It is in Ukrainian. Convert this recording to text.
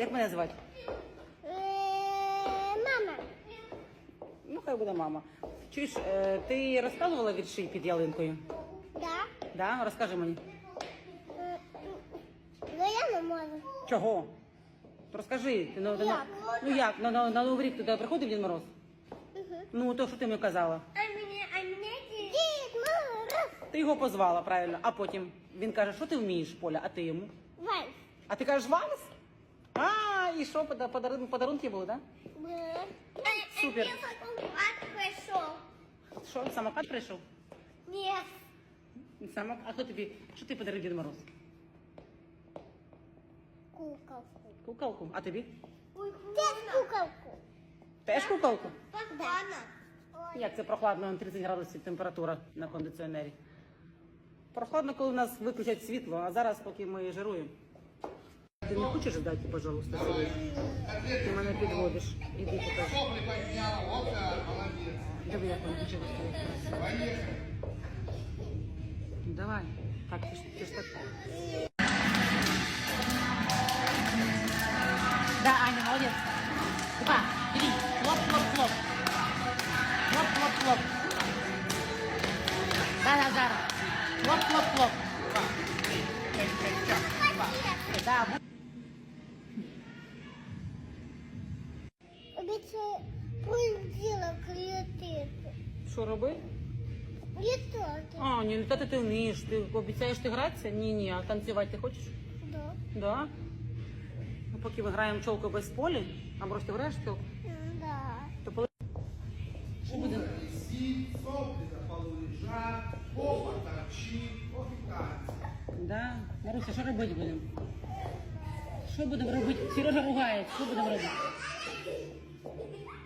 Як мене звати? Е, Мама. Ну, хай буде мама. Чуєш, е, ти розказувала вірші під ялинкою? Да. Да? Розкажи мені. Е, Ну я не можу. Чого? Розкажи. Ти, ну, ти, Як? ну як? На, на, на Новий рік туди приходив Дід Мороз? Ну, то що ти мені казала? А мене, а мене Дід Мороз. Ти його позвала, правильно, а потім він каже, що ти вмієш, Поля, а ти йому? Вальс. А ти кажеш вальс? А, і що, пода- подарун- подарунки були, так? Супер. А я прийшов. Да? Що, самокат прийшов? Ні. Самок... А хто тобі? Що ти подарив Дід Мороз? Куколку. Куколку. А тобі? Теж куколку. Теж куколку? Погано. Як це прохладно, 30 градусів температура на кондиціонері. Прохладно, коли в нас виключать світло, а зараз, поки ми жируємо. Ти не хочеш ждати, пожалуйста, сюди? Ти мене підводиш. Іди покажи. Диви, як почала стояти. Поехали. Давай. Так, ти ж, ти ж так. Да, Аня, молодец. Опа, бери. Хлоп, хлоп, хлоп. Хлоп, хлоп, хлоп. Да, да, Зара. Хлоп, хлоп, хлоп. Да, Обіцяю понеділок літати. що роби? Літати. А, ні, літати ти вмієш. Ти обіцяєш ти гратися? Ні, ні, а танцювати ти хочеш? Да. Да. Ну, поки ми граємо чолку без полі, а ти граєш чолку, Да. то коли... Що сопли на полу попа торчит, вот и кажется. Да. Маруся, що робити будемо? Що будемо робити? Сережа ругає, що будемо робити? Thank you.